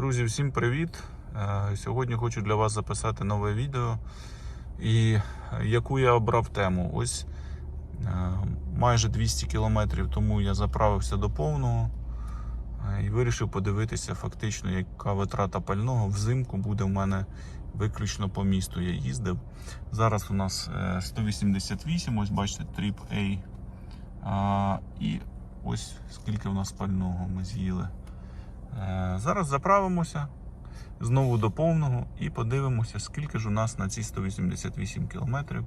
Друзі, всім привіт! Е, Сьогодні хочу для вас записати нове відео. І яку я обрав тему? Ось е, майже 200 кілометрів тому я заправився до повного е, і вирішив подивитися фактично, яка витрата пального взимку буде в мене виключно по місту. Я їздив. Зараз у нас е, 188, ось бачите, тріп A. І ось скільки в нас пального ми з'їли. Е, Зараз заправимося знову до повного і подивимося, скільки ж у нас на ці 188 кілометрів.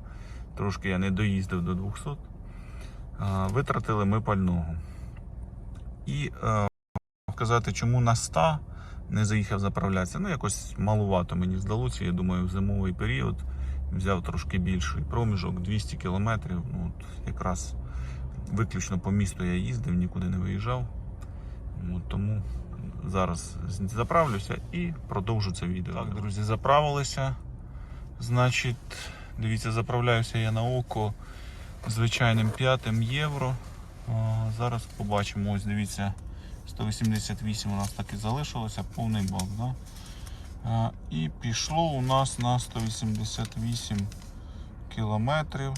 Трошки я не доїздив до 200. е, Витратили ми пального. І е, сказати, чому на 100 не заїхав заправлятися. Ну, якось малувато мені здалося. Я думаю, в зимовий період взяв трошки більший проміжок 200 кілометрів. Ну, от якраз виключно по місту я їздив, нікуди не виїжджав. Тому зараз заправлюся і продовжу це відео. Так, друзі, заправилися. Значить, дивіться, заправляюся я на око звичайним 5 євро. О, зараз побачимо, ось дивіться, 188 у нас так і залишилося, повний бак. Да? А, І пішло у нас на 188 кілометрів.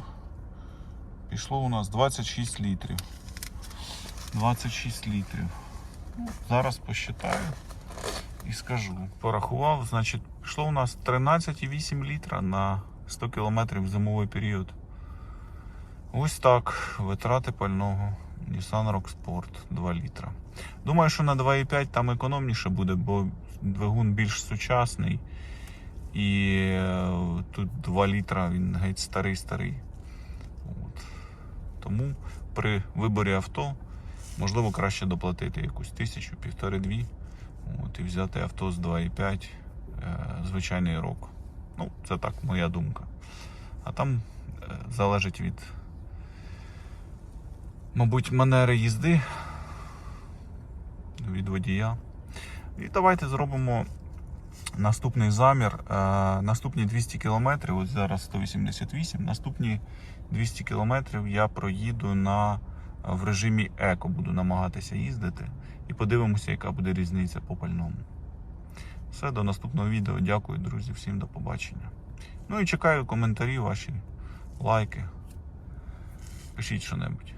Пішло у нас 26 літрів. 26 літрів. Зараз посчитаю і скажу. Порахував, значить, пішло у нас 13,8 літра на 100 кілометрів в зимовий період. Ось так. Витрати пального. Nissan Rock Sport 2 літра. Думаю, що на 2,5 там економніше буде, бо двигун більш сучасний. І е, тут 2 літра, він геть старий-старий. Тому при виборі авто можливо краще доплатити якусь тисячу, півтори-дві. От, і взяти авто з 2,5 е, звичайний рок. Ну, це так, моя думка. А там е, залежить від, мабуть, манери їзди, від водія. І давайте зробимо наступний замір. Е, наступні 200 кілометрів, ось зараз 188, наступні 200 кілометрів я проїду на, в режимі еко, буду намагатися їздити. І подивимося, яка буде різниця по пальному. Все, до наступного відео. Дякую, друзі, всім до побачення. Ну і чекаю коментарі ваші, лайки. Пишіть що-небудь.